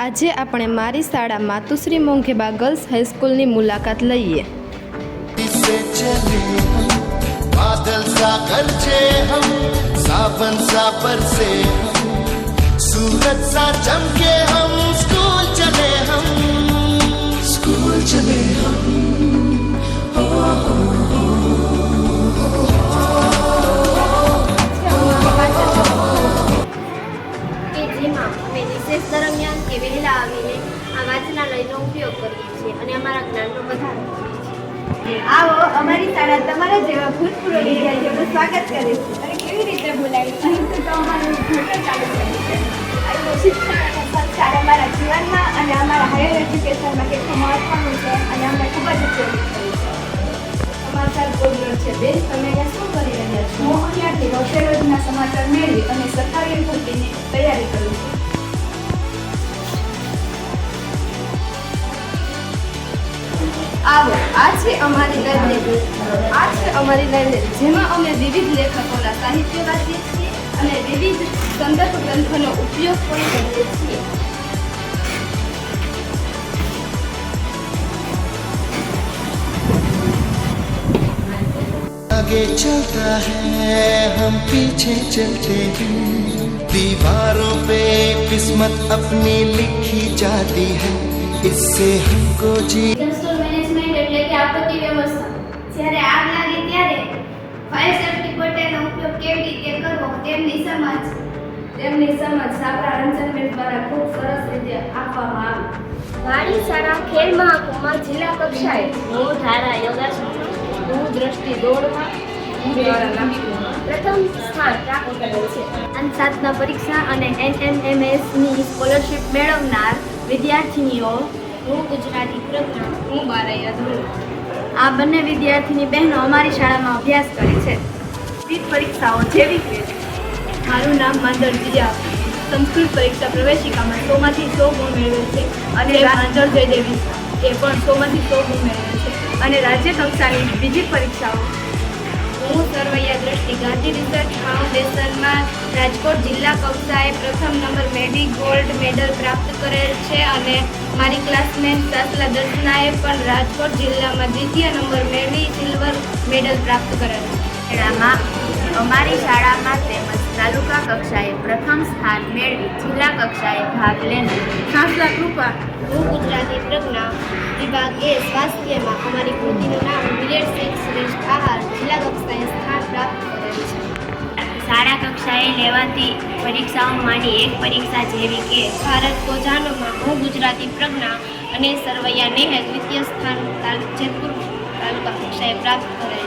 આજે આપણે મારી શાળા માતુશ્રી મોંઘેબા ગર્લ્સ હાઈસ્કૂલની મુલાકાત લઈએ से चले हम बादल सा गरजे हम सावन सा बरसे हम सूरज सा चमके हम અમે રિસેસ દરમિયાન કે વહેલા આવીને આ વાંચનાલયનો ઉપયોગ કરીએ છીએ અને અમારા જ્ઞાનનો વધારો આવો અમારી શાળા તમારા જેવા ભૂતપૂર્વ વિદ્યાર્થીઓનું સ્વાગત કરે છે અને કેવી રીતે બોલાવી અહીંથી તો અમારું ચાલુ છે. અમારા જીવનમાં અને અમારા હાયર એજ્યુકેશનમાં કેટલું મહત્વનું છે અને અમને ખૂબ જ ઉપયોગી થયું છે. સમાચાર બોર્ડર છે, બેન, તમે અહીંયા શું કરી રહ્યા છો? હું અહીંયાથી રોજે રોજના સમાચાર મેળવી અને આવો આ છે અમારી લાઇબ્રેરી આ છે અમારી લાઇબ્રેરી જેમાં અમે વિવિધ લેખકોના સાહિત્ય વાંચીએ છીએ અને વિવિધ સંદર્ભ ગ્રંથોનો ઉપયોગ પણ કરીએ છીએ आगे चलता है हम पीछे चलते हैं दीवारों पे किस्मत अपनी लिखी जाती है इससे हमको जी ડિઝાસ્ટર મેનેજમેન્ટ એટલે કે આપત્તિ વ્યવસ્થા. જ્યારે આગ લાગે ત્યારે ફાયર સેફ્ટી પટેલનો ઉપયોગ કેવી રીતે કરવો તેમની સમજ તેમની સમજ સાપરા રંજનબેન દ્વારા ખૂબ સરસ રીતે આપવામાં આવી. વાણી શાળા ખેલ મહાકુંભમાં જિલ્લા કક્ષાએ હું ધારા યોગાસન હું દ્રષ્ટિ દોડમાં પ્રથમ સ્થાન પ્રાપ્ત કરેલ છે. અને સાતના પરીક્ષા અને એનએમએમએસની સ્કોલરશિપ મેળવનાર વિદ્યાર્થીનીઓ હું ગુજરાતી પ્રજ્ઞા હું બારૈયા ધોરણ. આ બંને વિદ્યાર્થીની બહેનો અમારી શાળામાં અભ્યાસ કરે છે. વિવિધ પરીક્ષાઓ જેવી કે મારું નામ માંદર દિયા સંસ્કૃત પરીક્ષા પ્રવેશિકામાં સોમાંથી સો ગુણ મેળવેલ છે અને માંદર જયદેવી એ પણ સોમાંથી સો ગુણ મેળવેલ છે. અને રાજ્ય કક્ષાની બીજી પરીક્ષાઓ હું સરવૈયા દ્રષ્ટિ ગાંધી રિસર્ચ ફાઉન્ડેશનમાં રાજકોટ જિલ્લા કક્ષાએ પ્રથમ નંબર મેડી ગોલ્ડ મેડલ પ્રાપ્ત કરેલ છે અને મારી ક્લાસમેટ સાસલા દર્શનાએ પણ રાજકોટ જિલ્લામાં દ્વિતીય નંબર મેળવી સિલ્વર મેડલ પ્રાપ્ત કરેલ છે. અમારી શાળામાં તેમજ તાલુકા કક્ષાએ પ્રથમ સ્થાન મેળવી જિલ્લા કક્ષાએ ભાગ લેનાર સાસલા કૃપા. હું ગુજરાતી પ્રજ્ઞા વિભાગ એ સ્વાસ્થ્યમાં અમારી કૃતિનું નામ મિલેટ જિલ્લા કક્ષાએ સ્થાન પ્રાપ્ત કરેલ છે. શાળા કક્ષાએ લેવાતી પરીક્ષાઓમાંની એક પરીક્ષા જેવી કે ભારત કોજાનોમાં હું ગુજરાતી પ્રજ્ઞા અને સરવૈયા નેહે દ્વિતીય સ્થાન જેતપુર તાલુકા કક્ષાએ પ્રાપ્ત કરેલ